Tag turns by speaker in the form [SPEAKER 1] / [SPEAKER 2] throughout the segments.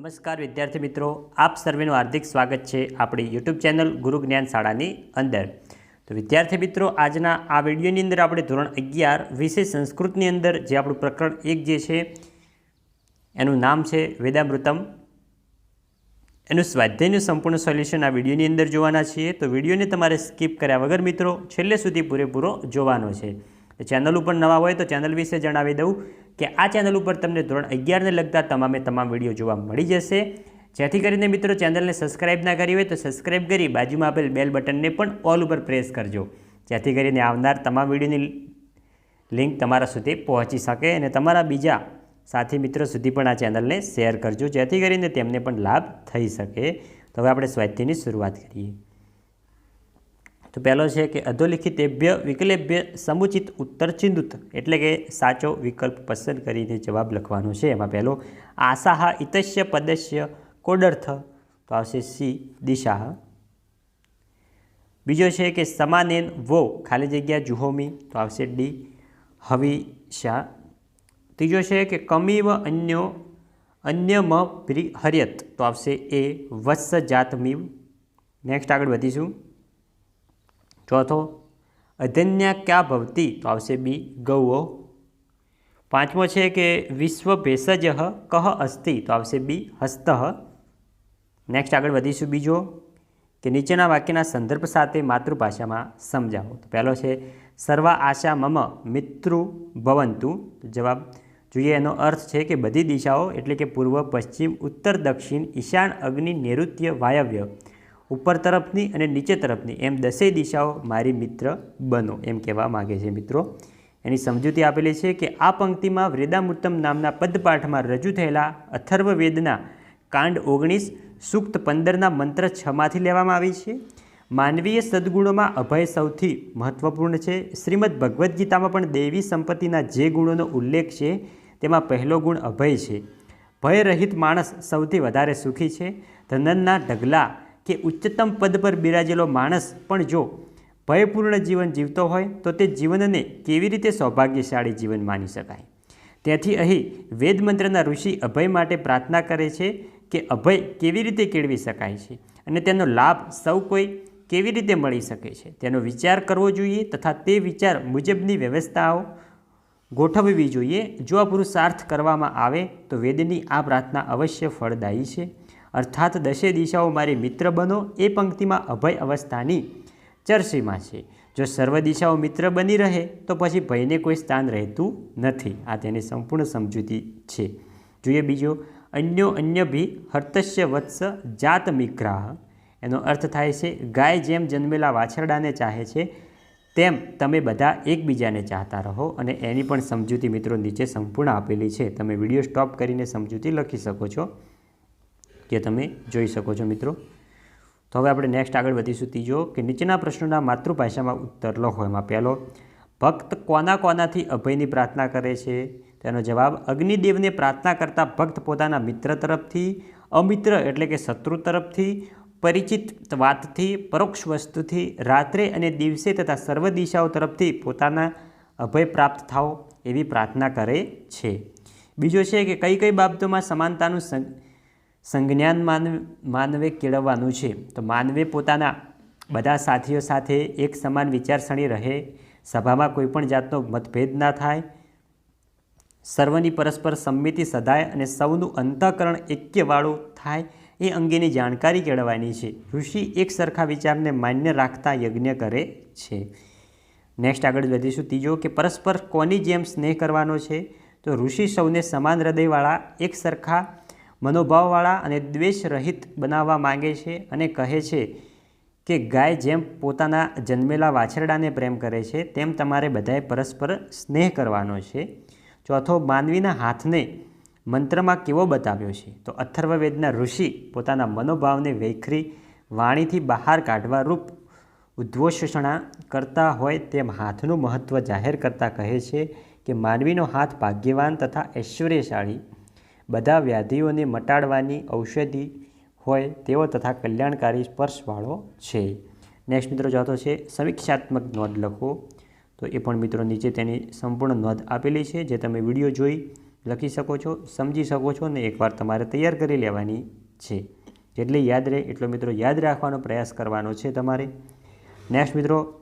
[SPEAKER 1] નમસ્કાર, વિદ્યાર્થી મિત્રો. આપ સર્વેનું હાર્દિક સ્વાગત છે આપણી યુટ્યુબ ચેનલ ગુરુ જ્ઞાન શાળાની અંદર. તો વિદ્યાર્થી મિત્રો, આજના આ વિડીયોની અંદર આપણે ધોરણ અગિયાર વિષય સંસ્કૃતની અંદર જે આપણું પ્રકરણ એક જે છે, એનું નામ છે વેદામૃતમ. એનું સ્વાધ્યાયનું સંપૂર્ણ સોલ્યુશન આ વિડીયોની અંદર જોવાના છીએ. તો વિડીયોને તમારે સ્કીપ કર્યા વગર મિત્રો, છેલ્લે સુધી પૂરેપૂરો જોવાનો છે. ચેનલ ઉપર નવા હોય તો ચેનલ વિશે જણાવી દઉં કે આ ચેનલ ઉપર તમને ધોરણ અગિયારને લગતા તમામે તમામ વીડિયો જોવા મળી જશે. જેથી કરીને મિત્રો ચેનલને સબસ્ક્રાઇબ ના કરી હોય તો સબસ્ક્રાઇબ કરી બાજુમાં આપેલ બેલ બટનને પણ ઓલ ઉપર પ્રેસ કરજો. જેથી કરીને આવનાર તમામ વિડીયોની લિંક તમારા સુધી પહોંચી શકે અને તમારા બીજા સાથી મિત્રો સુધી પણ આ ચેનલને શેર કરજો. જેથી કરીને તેમને પણ લાભ થઈ શકે. તો હવે આપણે સ્વાધ્યાયની શરૂઆત કરીએ. તો પહેલો છે કે અધોલિખિતેભ્ય વિકલેભ્ય સમુચિત ઉત્તર ચિંદુત એટલે કે સાચો વિકલ્પ પસંદ કરીને જવાબ લખવાનો છે. એમાં પહેલો, આશાહ ઇતસ્ય પદસ્ય કોડર્થ. તો આવશે સી, દિશાહ. બીજો છે કે સમાનેન વો, ખાલી જગ્યા જુહોમી. તો આવશે ડી હવિશા ત્રીજો છે કે કમીવ અન્યો, અન્યમ હર્યત તો આવશે એ, વત્સ જાતમીવ. નેક્સ્ટ આગળ વધીશું. ચોથો અધન્ય ક્યા ભવતી? તો આવશે બી, ગૌઓ. પાંચમો છે કે વિશ્વ ભેષજ કહ અસ્તિ? તો આવશે બી, હસ્ત. નેક્સ્ટ આગળ વધીશું બીજો, કે નીચેના વાક્યના સંદર્ભ સાથે માતૃભાષામાં સમજાવો. તો પહેલો છે, સર્વા આશા મમ મિત્રુ ભવંતુ. જવાબ, જોઈએ એનો અર્થ છે કે બધી દિશાઓ એટલે કે પૂર્વ, પશ્ચિમ, ઉત્તર, દક્ષિણ, ઈશાન, અગ્નિ, નૈઋત્ય, વાયવ્ય. ઉપર તરફની અને નીચે તરફની. એમ દસેય દિશાઓ મારી મિત્ર બનો, એમ કહેવા માગે છે મિત્રો. એની સમજૂતી આપેલી છે કે આ પંક્તિમાં વેદામૃતમ નામના પદપાઠમાં રજૂ થયેલા અથર્વવેદના કાંડ ઓગણીસ સૂક્ત પંદરના મંત્ર છમાંથી લેવામાં આવી છે. માનવીય સદગુણોમાં અભય સૌથી મહત્વપૂર્ણ છે. શ્રીમદ ભગવદ્ ગીતામાં પણ દેવી સંપત્તિના જે ગુણોનો ઉલ્લેખ છે, તેમાં પહેલો ગુણ અભય છે. ભયરહિત માણસ સૌથી વધારે સુખી છે. ધનનના ઢગલા કે ઉચ્ચતમ પદ પર બિરાજેલો માણસ પણ જો ભયપૂર્ણ જીવન જીવતો હોય, તો તે જીવનને કેવી રીતે સૌભાગ્યશાળી જીવન માની શકાય? તેથી અહીં વેદ મંત્રના ઋષિ અભય માટે પ્રાર્થના કરે છે કે અભય કેવી રીતે કેળવી શકાય છે અને તેનો લાભ સૌ કોઈ કેવી રીતે મળી શકે છે? તેનો વિચાર કરવો જોઈએ તથા તે વિચાર મુજબની વ્યવસ્થાઓ ગોઠવવી જોઈએ. જો આ પુરુષાર્થ કરવામાં આવે, તો વેદની આ પ્રાર્થના અવશ્ય ફળદાયી છે. અર્થાત દશે દિશાઓ મારી મિત્ર બનો એ પંક્તિમાં અભય અવસ્થાની ચર્ચીમાં છે. જો સર્વ દિશાઓ મિત્ર બની રહે, તો પછી ભયને કોઈ સ્થાન રહેતું નથી. આ તેની સંપૂર્ણ સમજૂતી છે. જોઈએ બીજો, અન્યો અન્ય ભી હર્તસ્ય વત્સ જાત મિગ્રાહ એનો અર્થ થાય છે, ગાય જેમ જન્મેલા વાછરડાને ચાહે છે, તેમ તમે બધા એકબીજાને ચાહતા રહો અને એની પણ સમજૂતી મિત્રો નીચે સંપૂર્ણ આપેલી છે. તમે વીડિયો સ્ટોપ કરીને સમજૂતી લખી શકો છો. કે તમે જોઈ શકો છો મિત્રો. તો હવે આપણે નેક્સ્ટ આગળ વધીશું ત્રીજો કે નીચેના પ્રશ્નોના માતૃભાષામાં ઉત્તર લખો એમાં પહેલો, ભક્ત કોના કોનાથી અભયની પ્રાર્થના કરે છે? તેનો જવાબ, અગ્નિદેવને પ્રાર્થના કરતા ભક્ત પોતાના મિત્ર તરફથી, અમિત્ર એટલે કે શત્રુ તરફથી, પરિચિત વાતથી, પરોક્ષ વસ્તુથી, રાત્રે અને દિવસે તથા સર્વ દિશાઓ તરફથી પોતાના અભય પ્રાપ્ત થાઓ એવી પ્રાર્થના કરે છે. બીજો છે કે કઈ કઈ બાબતોમાં સમાનતાનું સંજ્ઞાન માનવ, માનવે કેળવવાનું છે. તો માનવે પોતાના બધા સાથીઓ સાથે એક સમાન વિચારસરણી રહે. સભામાં કોઈપણ જાતનો મતભેદ ના થાય. સર્વની પરસ્પર સંમિતિ સધાય અને સૌનું અંતઃકરણ એક્યવાળું થાય એ અંગેની જાણકારી કેળવવાની છે. ઋષિ એક સરખા વિચારને માન્ય રાખતા યજ્ઞ કરે છે. નેક્સ્ટ આગળ વધીશું. ત્રીજો કે પરસ્પર કોની જેમ સ્નેહ કરવાનો છે? તો ઋષિ સૌને સમાન હૃદયવાળા એક સરખા મનોભાવવાળા અને દ્વેષ રહિત બનાવવા માંગે છે અને કહે છે કે ગાય જેમ પોતાના જન્મેલા વાછરડાને પ્રેમ કરે છે, તેમ તમારે બધાએ પરસ્પર સ્નેહ કરવાનો છે. ચોથો, માનવીના હાથને મંત્રમાં કેવો બતાવ્યો છે? તો અથર્વવેદના ઋષિ પોતાના મનોભાવને વૈખરી વાણીથી બહાર કાઢવા રૂપ ઉદ્ઘોષણા કરતા હોય તેમ હાથનું મહત્ત્વ જાહેર કરતા કહે છે કે માનવીનો હાથ ભાગ્યવાન તથા ઐશ્વર્યશાળી બધા વ્યાધિઓને મટાડવાની ઔષધિ હોય તેવો તથા કલ્યાણકારી સ્પર્શવાળો છે. નેક્સ્ટ મિત્રો જોતો છે, સમીક્ષાત્મક નોંધ લખો. તો એ પણ મિત્રો નીચે તેની સંપૂર્ણ નોંધ આપેલી છે, જે તમે વીડિયો જોઈ લખી શકો છો, સમજી શકો છો ને એકવાર તમારે તૈયાર કરી લેવાની છે. જેટલી યાદ રહે એટલો મિત્રો યાદ રાખવાનો પ્રયાસ કરવાનો છે તમારે. નેક્સ્ટ મિત્રો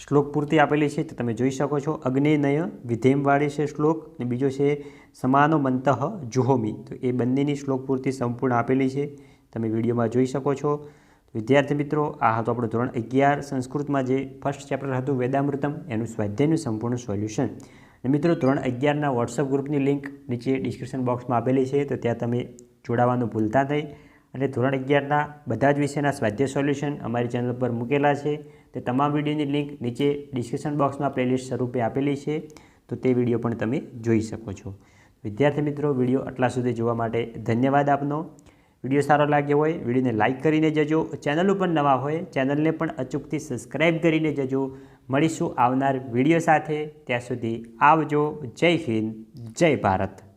[SPEAKER 1] શ્લોક પૂર્તિ આપેલી છે તો તમે જોઈ શકો છો. અગ્નિનય વિધેમવાળી છે શ્લોક અને બીજો છે સમાનો મંતઃ જુહોમી. તો એ બંનેની શ્લોક પૂર્તિ સંપૂર્ણ આપેલી છે. તમે વિડીયોમાં જોઈ શકો છો. વિદ્યાર્થી મિત્રો, આ હતું આપણું ધોરણ અગિયાર સંસ્કૃતમાં જે ફર્સ્ટ ચેપ્ટર હતું, વેદામૃતમ, એનું સ્વાધ્યાયનું સંપૂર્ણ સોલ્યુશન અને મિત્રો, ધોરણ અગિયારના વોટ્સઅપ ગ્રુપની લિંક નીચે ડિસ્ક્રિપ્શન બોક્સમાં આપેલી છે. તો ત્યાં તમે જોડાવાનું ભૂલતા નહીં. અને ધોરણ અગિયારના બધા જ વિષયના સ્વાધ્યાય સોલ્યુશન અમારી ચેનલ પર મૂકેલા છે. તે તમામ વિડીયોની લિંક નીચે ડિસ્ક્રિપ્શન બોક્સમાં પ્લેલિસ્ટ સ્વરૂપે આપેલી છે. તો તે વીડિયો પણ તમે જોઈ શકો છો. વિદ્યાર્થી મિત્રો, વીડિયો આટલા સુધી જોવા માટે ધન્યવાદ આપનો. વીડિયો સારો લાગ્યો હોય, વિડીયોને લાઇક કરીને જજો. ચેનલ ઉપર નવા હોય, ચેનલને પણ અચૂકથી સબસ્ક્રાઈબ કરીને જજો. મળીશું આવનાર વીડિયો સાથે. ત્યાં સુધી આવજો. જય હિન્દ. જય ભારત.